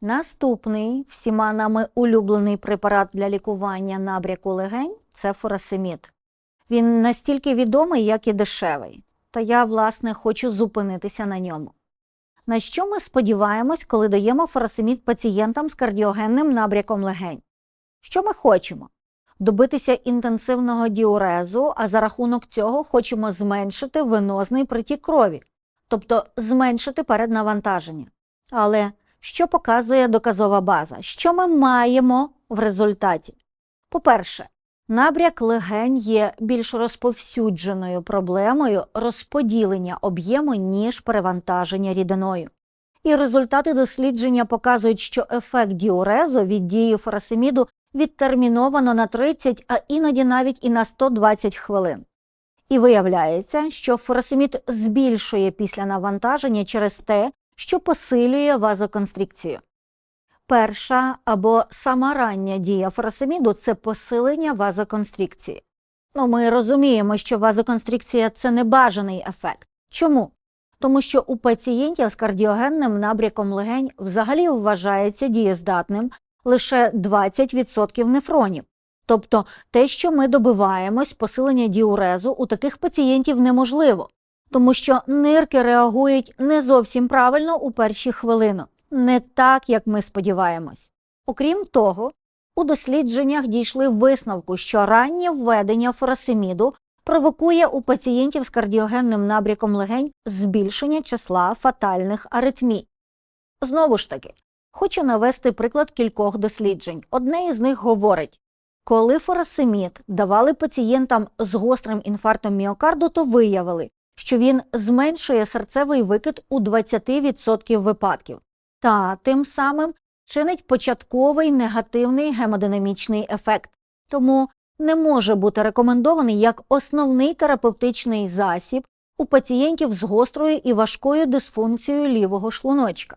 Наступний всіма нами улюблений препарат для лікування набряку легень це фурасемід. Він настільки відомий, як і дешевий. Та я, власне, хочу зупинитися на ньому. На що ми сподіваємось, коли даємо фурасемід пацієнтам з кардіогенним набряком легень? Що ми хочемо? Добитися інтенсивного діурезу, а за рахунок цього хочемо зменшити венозний притік крові, тобто зменшити переднавантаження. Але що показує доказова база? Що ми маємо в результаті? По-перше, набряк легень є більш розповсюдженою проблемою розподілення об'єму, ніж перевантаження рідиною. І результати дослідження показують, що ефект діурезу від дії фурасеміду відтерміновано на 30, а іноді навіть і на 120 хвилин. І виявляється, що фурасемід збільшує після навантаження через те, що посилює вазоконстрикцію. Перша або сама рання дія фурасеміду – це посилення вазоконстрикції. Ну, ми розуміємо, що вазоконстрикція – це небажаний ефект. Чому? Тому що у пацієнтів з кардіогенним набряком легень взагалі вважається дієздатним лише 20% нефронів. Тобто те, що ми добиваємось посилення діурезу, у таких пацієнтів неможливо, тому що нирки реагують не зовсім правильно у перші хвилини, не так, як ми сподіваємось. Окрім того, у дослідженнях дійшли висновку, що раннє введення фурасеміду провокує у пацієнтів з кардіогенним набряком легень збільшення числа фатальних аритмій. Знову ж таки, хочу навести приклад кількох досліджень. Одне із них говорить, коли фурасемід давали пацієнтам з гострим інфарктом міокарду, то виявили, що він зменшує серцевий викид у 20% випадків. Та тим самим чинить початковий негативний гемодинамічний ефект, тому не може бути рекомендований як основний терапевтичний засіб у пацієнтів з гострою і важкою дисфункцією лівого шлуночка.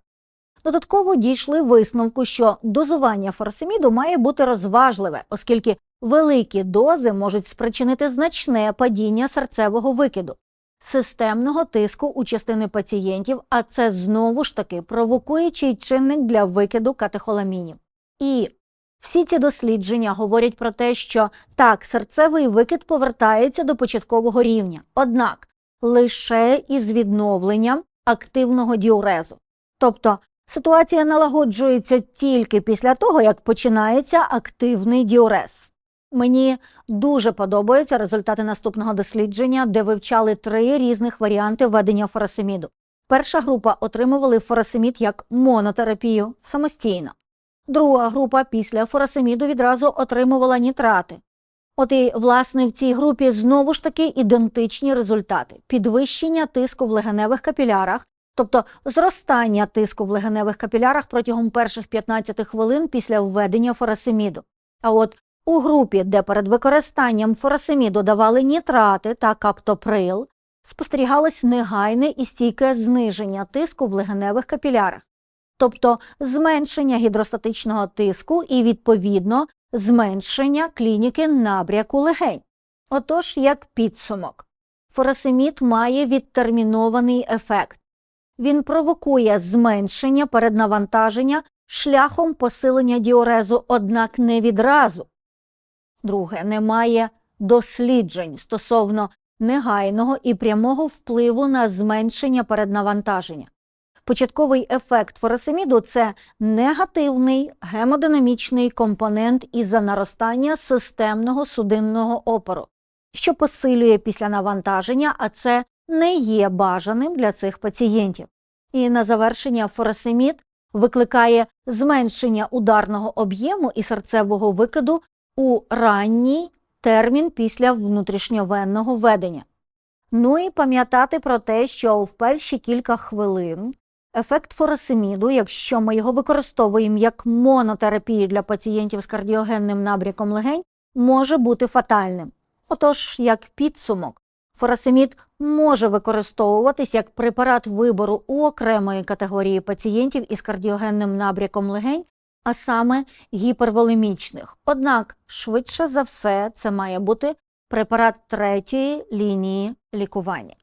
Додатково дійшли висновку, що дозування форсеміду має бути розважливе, оскільки великі дози можуть спричинити значне падіння серцевого викиду, системного тиску у частини пацієнтів, а це знову ж таки провокуючий чинник для викиду катехоламінів. І всі ці дослідження говорять про те, що так, серцевий викид повертається до початкового рівня, однак лише із відновленням активного діурезу. Тобто ситуація налагоджується тільки після того, як починається активний діурез. Мені дуже подобаються результати наступного дослідження, де вивчали три різних варіанти введення форасеміду. Перша група отримували форасемід як монотерапію самостійно. Друга група після фурасеміду відразу отримувала нітрати. От і, власне, в цій групі знову ж таки ідентичні результати: підвищення тиску в легеневих капілярах, тобто зростання тиску в легеневих капілярах протягом перших 15 хвилин після введення фурасеміду. А от у групі, де перед використанням фурасеміду давали нітрати та каптоприл, спостерігалось негайне і стійке зниження тиску в легеневих капілярах тобто зменшення гідростатичного тиску і, відповідно, зменшення клініки набряку легень. Отож, як підсумок, фурасемід має відтермінований ефект. Він провокує зменшення переднавантаження шляхом посилення діурезу, однак не відразу. Друге, немає досліджень стосовно негайного і прямого впливу на зменшення переднавантаження. Початковий ефект форосеміду це негативний гемодинамічний компонент із-за наростання системного судинного опору, що посилює після навантаження, а це не є бажаним для цих пацієнтів. І на завершення форосемід викликає зменшення ударного об'єму і серцевого викиду у ранній термін після внутрішньовенного введення. Ну і пам'ятати про те, що в перші кілька хвилин Ефект форосеміду, якщо ми його використовуємо як монотерапію для пацієнтів з кардіогенним набряком легень, може бути фатальним. Отож, як підсумок, форосемід може використовуватись як препарат вибору у окремої категорії пацієнтів із кардіогенним набряком легень, а саме гіперволемічних. Однак, швидше за все, це має бути препарат третьої лінії лікування.